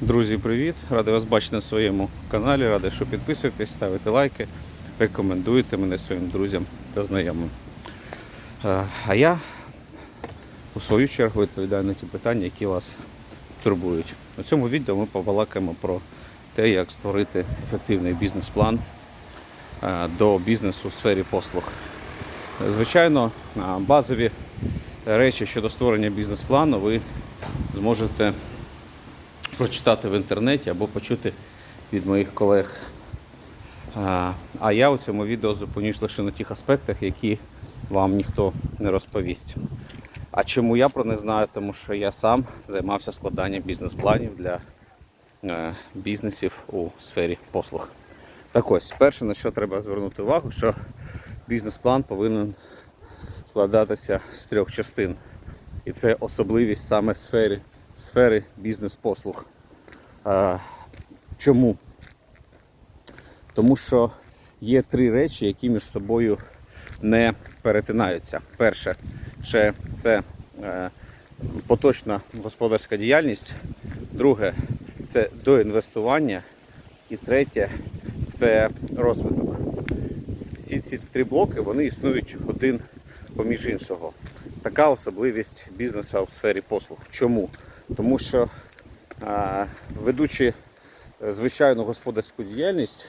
Друзі, привіт! Радий вас бачити на своєму каналі. Радий, що підписуєтесь, ставите лайки, рекомендуєте мене своїм друзям та знайомим. Е, А я у свою чергу відповідаю на ті питання, які вас турбують. У цьому відео ми побалакаємо про те, як створити ефективний бізнес-план е, до бізнесу у сфері послуг. Звичайно, базові речі щодо створення бізнес-плану ви зможете прочитати в інтернеті або почути від моїх колег. А, я у цьому відео зупинюсь лише на тих аспектах, які вам ніхто не розповість. А чому я про них знаю? Тому що я сам займався складанням бізнес-планів для е, бізнесів у сфері послуг. Так ось, перше, на що треба звернути увагу, що бізнес-план повинен складатися з трьох частин. І це особливість саме сфери, сфери бізнес-послуг. Чому? Тому що є три речі, які між собою не перетинаються. Перше, це, е, поточна господарська діяльність. Друге це доінвестування. І третє це розвиток. Всі ці три блоки вони існують один поміж іншого. Така особливість бізнесу у сфері послуг. Чому? Тому що ведучи е, звичайну господарську діяльність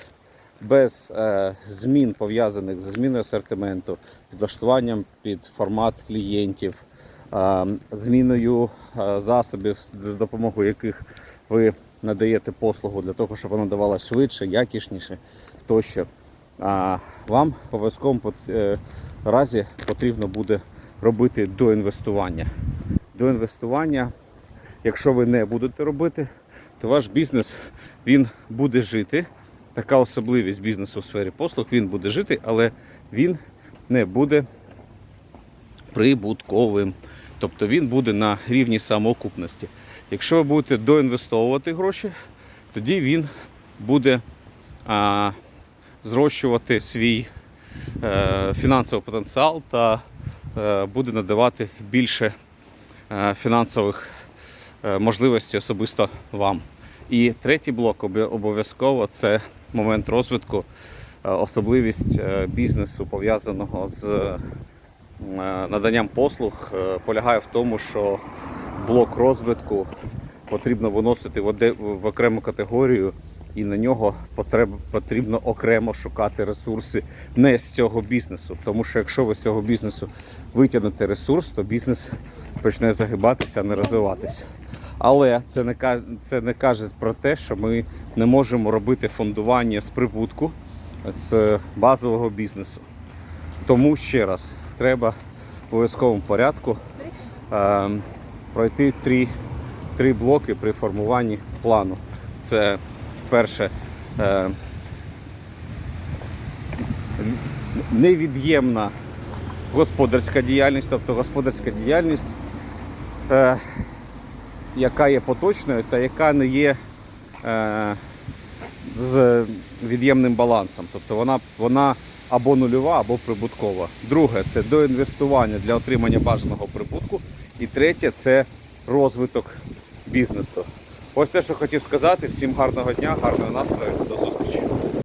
без е, змін пов'язаних з зміною асортименту, підлаштуванням під формат клієнтів, зміною засобів, з допомогою яких ви надаєте послугу для того, щоб вона давала швидше, якісніше тощо. А вам в обов'язковому е, разі потрібно буде робити доінвестування. Доінвестування, якщо ви не будете робити, то ваш бізнес він буде жити. Така особливість бізнесу у сфері послуг, він буде жити, але він не буде прибутковим. Тобто він буде на рівні самоокупності. Якщо ви будете доінвестовувати гроші, тоді він буде а, зрощувати свій е, фінансовий потенціал та е, буде надавати більше е, фінансових е, можливостей особисто вам. І третій блок обов'язково це момент розвитку, е, особливість е, бізнесу пов'язаного з наданням послуг полягає в тому, що блок розвитку потрібно виносити в окрему категорію, і на нього потрібно окремо шукати ресурси не з цього бізнесу. Тому що якщо ви з цього бізнесу витягнете ресурс, то бізнес почне загибатися, а не розвиватися. Але це не каже, це не каже про те, що ми не можемо робити фондування з прибутку з базового бізнесу. Тому ще раз треба в обов'язковому порядку е, пройти три, три блоки при формуванні плану. Це перше е, невід'ємна господарська діяльність, тобто господарська діяльність, е, яка є поточною та яка не є е, з від'ємним балансом. Тобто вона, вона або нульова, або прибуткова. Друге це доінвестування для отримання бажаного прибутку. І третє це розвиток бізнесу. Ось те, що хотів сказати. Всім гарного дня, гарного настрою. До.